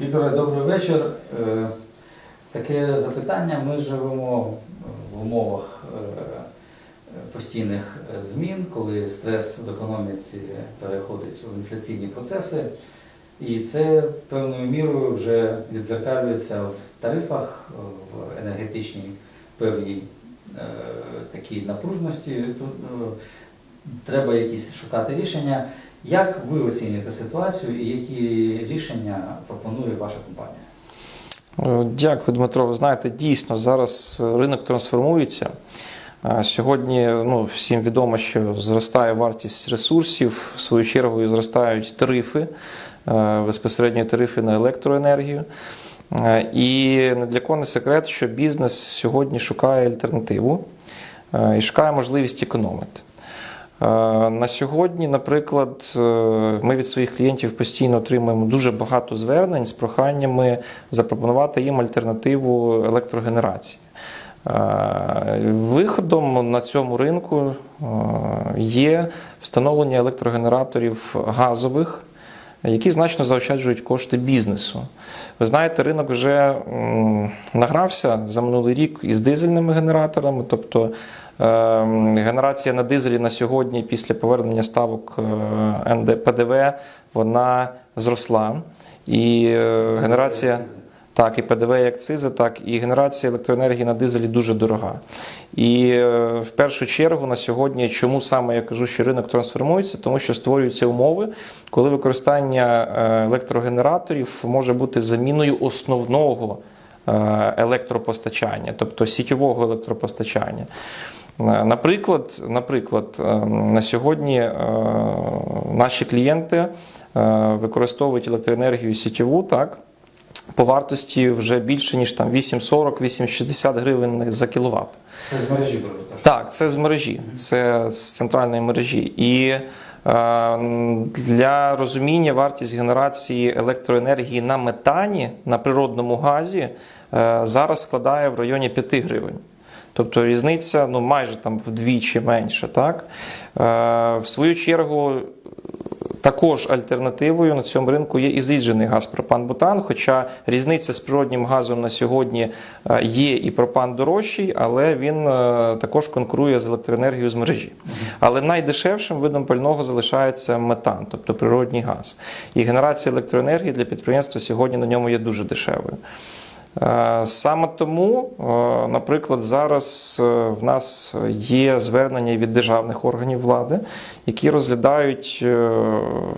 Вікторе, добрий вечір. Е, Таке запитання. Ми живемо в умовах е, постійних змін, коли стрес в економіці переходить в інфляційні процеси, і це певною мірою вже відзеркалюється в тарифах, в енергетичній певній е, такій напружності. Тут треба якісь шукати рішення. Як ви оцінюєте ситуацію і які рішення пропонує ваша компанія? Е, Дякую, Дмитро. Ви знаєте, дійсно зараз ринок трансформується. Е, Сьогодні ну, всім відомо, що зростає вартість ресурсів, в свою чергу зростають тарифи, е, безпосередньо тарифи на електроенергію. Е, І не для кого не секрет, що бізнес сьогодні шукає альтернативу е, і шукає можливість економити. Е, На сьогодні, наприклад, е, ми від своїх клієнтів постійно отримуємо дуже багато звернень з проханнями запропонувати їм альтернативу електрогенерації. Е, Виходом на цьому ринку є встановлення електрогенераторів газових, які значно заощаджують кошти бізнесу. Ви знаєте, ринок вже награвся за минулий рік із дизельними генераторами, тобто генерація на дизелі на сьогодні після повернення ставок е, НД ПДВ вона зросла. І е, генерація. Так, і ПДВ і акцизи, так і генерація електроенергії на дизелі дуже дорога. І е, в першу чергу на сьогодні, чому саме я кажу, що ринок трансформується, тому що створюються умови, коли використання електрогенераторів може бути заміною основного електропостачання, тобто сітєвого електропостачання. Е, Наприклад, наприклад, е, на сьогодні е, наші клієнти використовують електроенергію сітєву, так, по вартості вже більше ніж там 8,40-8,60 гривень за кіловат. Це з мережі так? Це з мережі, це з центральної мережі. І для розуміння вартість генерації електроенергії на метані на природному газі зараз складає в районі 5 гривень. Тобто різниця ну, майже там вдвічі менша. Так? Е, в свою чергу, також альтернативою на цьому ринку є і зріджений газ пропан-бутан, хоча різниця з природнім газом на сьогодні е, є і пропан дорожчий, але він е, також конкурує з електроенергією з мережі. Але найдешевшим видом пального залишається метан, тобто природній газ. І генерація електроенергії для підприємства сьогодні на ньому є дуже дешевою. Е, Саме тому, е, наприклад, зараз е, в нас є звернення від державних органів влади, які розглядають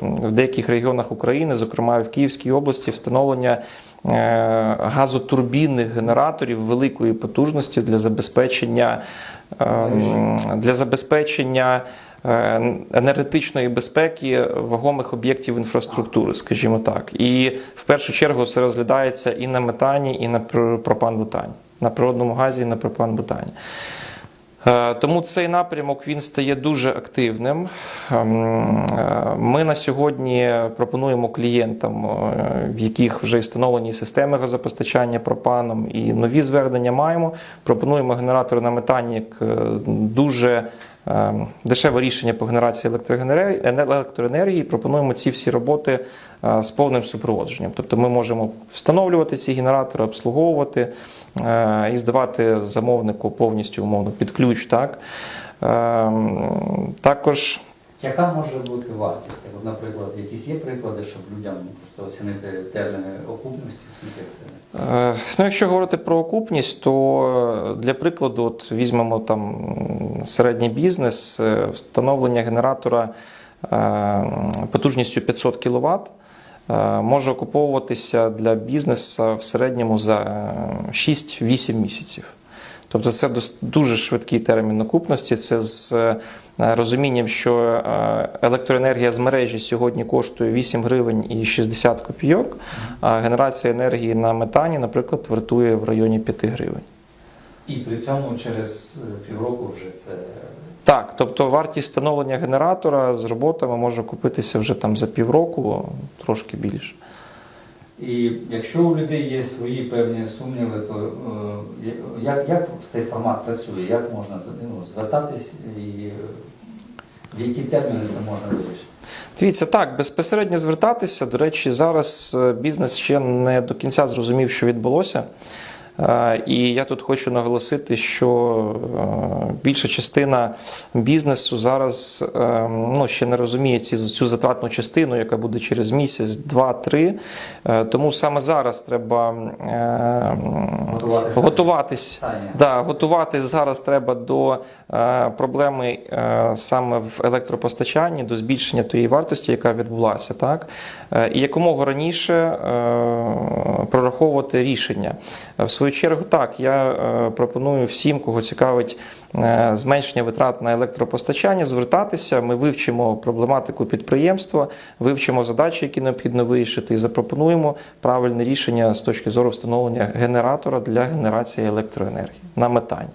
в деяких регіонах України, зокрема в Київській області, встановлення газотурбінних генераторів великої потужності для забезпечення е, для забезпечення енергетичної безпеки вагомих об'єктів інфраструктури, скажімо так. І в першу чергу це розглядається і на метані, і на пропан-бутані, на природному газі, і на пропан-бутані. Е, Тому цей напрямок він стає дуже активним. Ем, е, Ми на сьогодні пропонуємо клієнтам, е, в яких вже встановлені системи газопостачання пропаном і нові звернення маємо. Пропонуємо генератори на метані як е, дуже е, дешеве рішення по генерації електроенергії. Пропонуємо ці всі роботи е, з повним супроводженням. Тобто ми можемо встановлювати ці генератори, обслуговувати е, і здавати замовнику повністю умовно під ключ. Так? Ем, Також Яка може бути вартість? От, наприклад, якісь є приклади, щоб людям просто оцінити терміни окупності? Е, Ну, якщо говорити про окупність, то е, для прикладу, от візьмемо там середній бізнес, е, встановлення генератора е, потужністю 500 кВт може окуповуватися для бізнесу в середньому за е, 6-8 місяців. Тобто це дуже швидкий термін окупності. Це з розумінням, що е, електроенергія з мережі сьогодні коштує 8 гривень і 60 копійок, а генерація енергії на метані, наприклад, вартує в районі 5 гривень. І при цьому через е, півроку вже це Так, тобто вартість встановлення генератора з роботами може купитися вже там за півроку, трошки більше. І якщо у людей є свої певні сумніви, то е, як, в цей формат працює? Як можна ну, звертатись і е, в які терміни це можна вирішити? Дивіться, так, безпосередньо звертатися. До речі, зараз е, бізнес ще не до кінця зрозумів, що відбулося. Е, І я тут хочу наголосити, що е, більша частина бізнесу зараз е, ну, ще не розуміє ці, цю затратну частину, яка буде через місяць, два, три. Е, Тому саме зараз треба Готуватися. готуватись. Да, готуватись зараз треба до проблеми саме в електропостачанні, до збільшення тієї вартості, яка відбулася, так і якомога раніше прораховувати рішення. В свою чергу, так я е, пропоную всім, кого цікавить е, зменшення витрат на електропостачання, звертатися. Ми вивчимо проблематику підприємства, вивчимо задачі, які необхідно вирішити, і запропонуємо правильне рішення з точки зору встановлення генератора для генерації електроенергії на метані.